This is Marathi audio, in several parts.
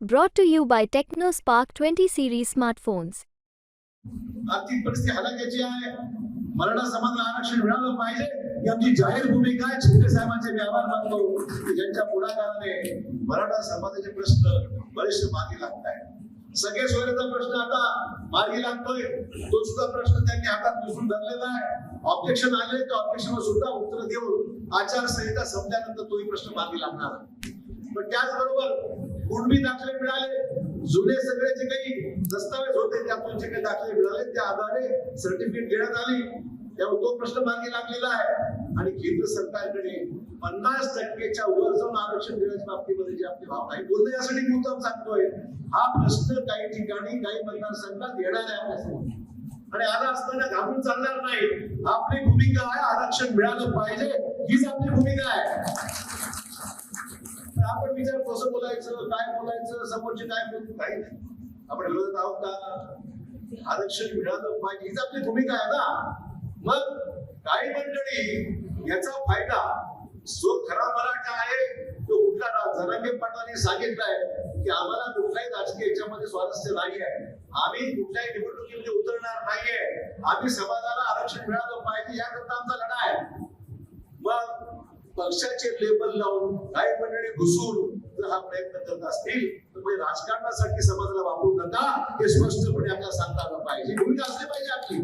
Brought to you by TechnoSpark 20 series smartphones. आर्थिक परिस्थिती हलाख्याची आहे. मराठा समाजाला आरक्षण मिळालं पाहिजे. ही आमची जाहीर भूमिका आहे. शिंदे साहेबांचे मी आभार मानतो. की ज्यांच्या पुढाकाराने मराठा समाजाचे प्रश्न बरेचसे मार्गी लागत आहेत सगळे सोयऱ्याचा प्रश्न आता मार्गी लागतोय. तो सुद्धा प्रश्न त्यांनी हातात पुसून धरलेला आहे. ऑब्जेक्शन आले त्या ऑब्जेक्शनवर सुद्धा उत्तर देऊन आचारसंहिता संपल्यानंतर तोही प्रश्न मार्गी लागणार पण त्याचबरोबर कुणबी दाखले मिळाले? जुने सगळे जे काही दस्तावेज होते त्यातून जे काही दाखले मिळाले? त्या आधारे सर्टिफिकेट देण्यात आली. त्यामुळे तो प्रश्न मार्गी लागलेला आहे. आणि केंद्र सरकारकडे पन्नास टक्केच्या वर जाऊन आरक्षण देण्याच्या बाबतीमध्ये जी आपली भावना आहे बोलणं यासाठी मुद्दाम सांगतोय. हा प्रश्न काही ठिकाणी काही मतदारसंघात येणार आहे आपल्यासमोर. आणि आला असताना घाबरून चालणार नाही. आपली भूमिका आहे आरक्षण मिळालं पाहिजे. हीच आपली भूमिका आहे तर आपण विचार कसं बोलायचं काय बोलायचं समोरचे काय बोलतो काही नाही. आपण विरोधात आहोत का? आरक्षण मिळालं पाहिजे. हीच आपली भूमिका आहे ना. मग काही मंडळी याचा फायदा जो खरा मराठा आहे तो कुठला रा- जरांगे पाटलांनी सांगितलंय की आम्हाला कुठल्याही राजकीय याच्यामध्ये स्वारस्य नाही आहे आम्ही कुठल्याही निवडणुकीमध्ये उतरणार नाहीये. आम्ही समाजाला आरक्षण मिळालं पाहिजे याकरता आमचा लढा आहे. मग पक्षाचे लेबल लावून काही मंडळी घुसून जर हा प्रयत्न करत असतील तर म्हणजे राजकारणासाठी समाजाला वापरू नका हे स्पष्टपणे आपल्याला सांगता आलं पाहिजे. भूमिका असली पाहिजे आपली.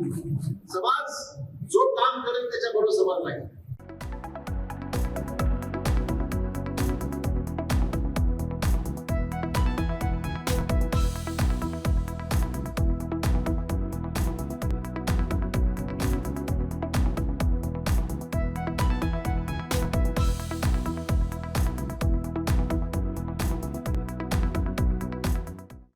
समाज जो काम करेल त्याच्याबरोबर समाज नाही